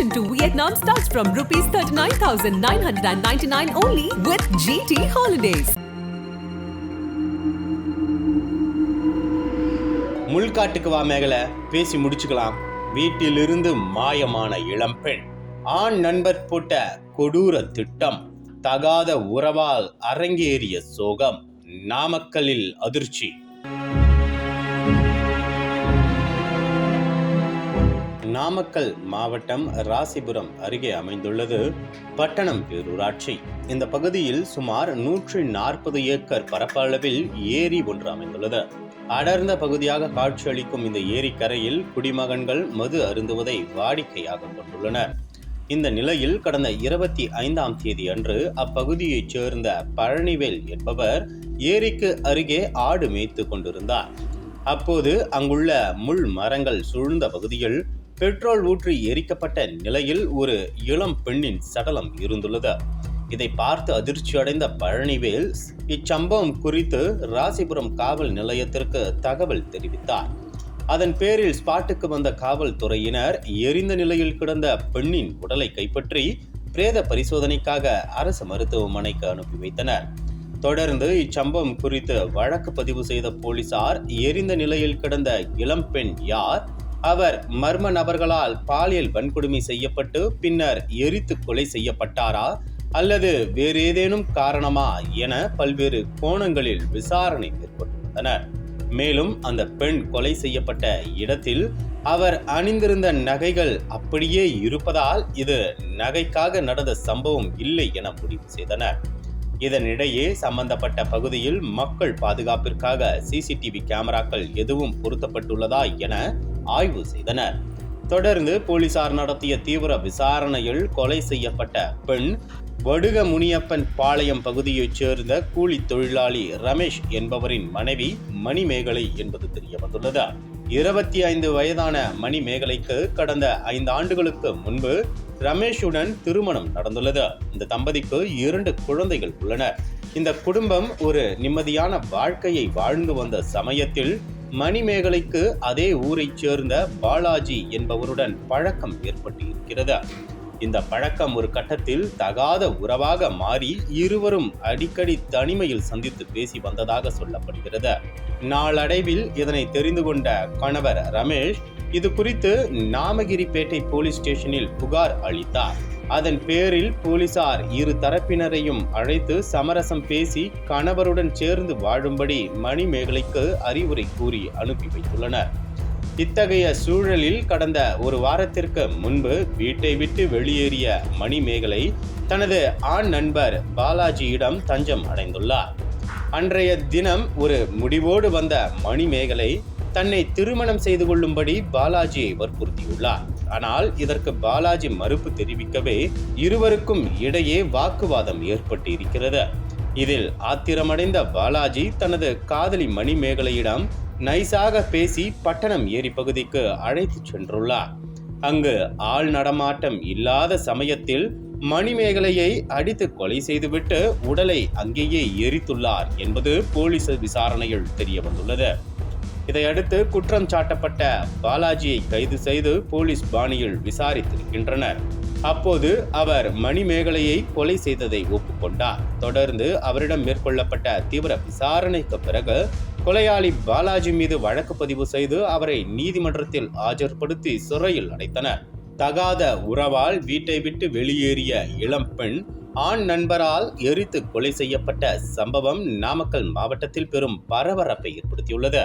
Admission to Vietnam starts from rupees 39,999 only with GT Holidays. முள்காட்டுக்கு வா மேகலை. பேசி முடிச்சுக்கலாம். வீட்டிலிருந்து மாயமான இளம்பெண் ஆண் நண்பர் போட்ட கொடூர திட்டம் தகாத உறவால் அரங்கேறிய சோகம் நாமக்கல்லில் அதிர்ச்சி. நாமக்கல் மாவட்டம் ராசிபுரம் அருகே அமைந்துள்ளது. பட்டணம் பேரூராட்சி. இந்த பகுதியில் சுமார் நூற்றி நாற்பது ஏக்கர் பரப்பளவில் ஏரி ஒன்று அமைந்துள்ளது. அடர்ந்த பகுதியாக காட்சியளிக்கும் இந்த ஏரிக்கரையில் குடிமகன்கள் மது அருந்துவதை வாடிக்கையாக கொண்டுள்ளனர். இந்த நிலையில் கடந்த இருபத்தி ஐந்தாம் தேதி அன்று அப்பகுதியைச் சேர்ந்த பழனிவேல் என்பவர் ஏரிக்கு அருகே ஆடு மேய்த்து கொண்டிருந்தார். அப்போது அங்குள்ள முள் மரங்கள் சூழ்ந்த பகுதியில் பெட்ரோல் ஊற்றி எரிக்கப்பட்ட நிலையில் ஒரு இளம் பெண்ணின் சடலம் இருந்துள்ளது. இதை பார்த்து அதிர்ச்சியடைந்த பழனிவேல் இச்சம்பவம் குறித்து ராசிபுரம் காவல் நிலையத்திற்கு தகவல் தெரிவித்தார். அதன் பேரில் ஸ்பாட்டுக்கு வந்த காவல்துறையினர் எரிந்த நிலையில் கிடந்த பெண்ணின் உடலை கைப்பற்றி பிரேத பரிசோதனைக்காக அரசு மருத்துவமனைக்கு அனுப்பி வைத்தனர். தொடர்ந்து இச்சம்பவம் குறித்து வழக்கு பதிவு செய்த போலீசார் எரிந்த நிலையில் கிடந்த இளம்பெண் யார் அவர் மர்ம நபர்களால் பாலியல் வன்கொடுமை செய்யப்பட்டு பின்னர் எரித்து கொலை செய்யப்பட்டாரா அல்லது வேறு ஏதேனும் காரணமா என பல்வேறு கோணங்களில் விசாரணை மேற்கொண்டுள்ளனர். மேலும் அந்த பெண் கொலை செய்யப்பட்ட இடத்தில் அவர் அணிந்திருந்த நகைகள் அப்படியே இருப்பதால் இது நகைக்காக நடந்த சம்பவம் இல்லை என முடிவு செய்தனர். இதனிடையே சம்பந்தப்பட்ட பகுதியில் மக்கள் பாதுகாப்பிற்காக சிசிடிவி கேமராக்கள் எதுவும் பொருத்தப்பட்டுள்ளதா என ஆய்வு செய்தனர். தொடர்ந்து போலீசார் நடத்திய தீவிர விசாரணையில் கொலை செய்யப்பட்ட பெண் வடுக முனியப்பன் பாளையம் பகுதியைச் சேர்ந்த கூலி தொழிலாளி ரமேஷ் என்பவரின் மனைவி மணிமேகலை என்பது தெரிய வந்துள்ளது இருபத்தி ஐந்து வயதான மணிமேகலைக்கு கடந்த ஐந்து ஆண்டுகளுக்கு முன்பு ரமேஷுடன் திருமணம் நடந்துள்ளது. இந்த தம்பதிக்கு இரண்டு குழந்தைகள் உள்ளனர் இந்த குடும்பம் ஒரு நிம்மதியான வாழ்க்கையை வாழ்ந்து வந்த சமயத்தில் மணிமேகலைக்கு அதே ஊரைச் சேர்ந்த பாலாஜி என்பவருடன் பழக்கம் ஏற்பட்டு இருக்கிறது இந்த பழக்கம் ஒரு கட்டத்தில் தகாத உறவாக மாறி இருவரும் அடிக்கடி தனிமையில் சந்தித்து பேசி வந்ததாக சொல்லப்படுகிறது? நாளடைவில் இதனை தெரிந்து கொண்ட கணவர் ரமேஷ் இது குறித்து நாமகிரிப்பேட்டை போலீஸ் ஸ்டேஷனில் புகார் அளித்தார். அதன் பேரில் போலீசார் இரு தரப்பினரையும் அழைத்து சமரசம் பேசி கணவருடன் சேர்ந்து வாழும்படி மணிமேகலைக்கு அறிவுரை கூறி அனுப்பி வைத்துள்ளனர். இத்தகைய சூழலில் கடந்த ஒரு வாரத்திற்கு முன்பு வீட்டை விட்டு வெளியேறிய மணிமேகலை தனது ஆண் நண்பர் பாலாஜியிடம் தஞ்சம் அடைந்துள்ளார். அன்றைய தினம் ஒரு முடிவோடு வந்த மணிமேகலை தன்னை திருமணம் செய்து கொள்ளும்படி பாலாஜியை வற்புறுத்தியுள்ளார். ஆனால் இதற்கு பாலாஜி மறுப்பு தெரிவிக்கவே இருவருக்கும் இடையே வாக்குவாதம் ஏற்பட்டு இருக்கிறது இதில் ஆத்திரமடைந்த பாலாஜி தனது காதலி மணிமேகலையிடம் நைஸாக பேசி பட்டணம் ஏரி பகுதிக்கு அழைத்துச் சென்றுள்ளார். அங்கு ஆள் நடமாட்டம் இல்லாத சமயத்தில் மணிமேகலையை அடித்து கொலை செய்துவிட்டு உடலை அங்கேயே எரித்துள்ளார் என்பது போலீஸ் விசாரணையில் தெரிய வந்துள்ளது இதையடுத்து குற்றம் சாட்டப்பட்ட பாலாஜியை கைது செய்து போலீஸ் பாணியில் விசாரித்திருக்கின்றனர். அப்போது அவர் மணிமேகலையை கொலை செய்ததை ஒப்புக்கொண்டார். தொடர்ந்து அவரிடம் மேற்கொள்ளப்பட்ட தீவிர விசாரணைக்கு பிறகு கொலையாளி பாலாஜி மீது வழக்கு பதிவு செய்து அவரை நீதிமன்றத்தில் ஆஜர்படுத்தி சிறையில் அடைத்தனர். தகாத உறவால் வீட்டை விட்டு வெளியேறிய இளம்பெண் ஆண் நண்பரால் எரித்து கொலை செய்யப்பட்ட சம்பவம் நாமக்கல் மாவட்டத்தில் பெரும் பரபரப்பை ஏற்படுத்தியுள்ளது.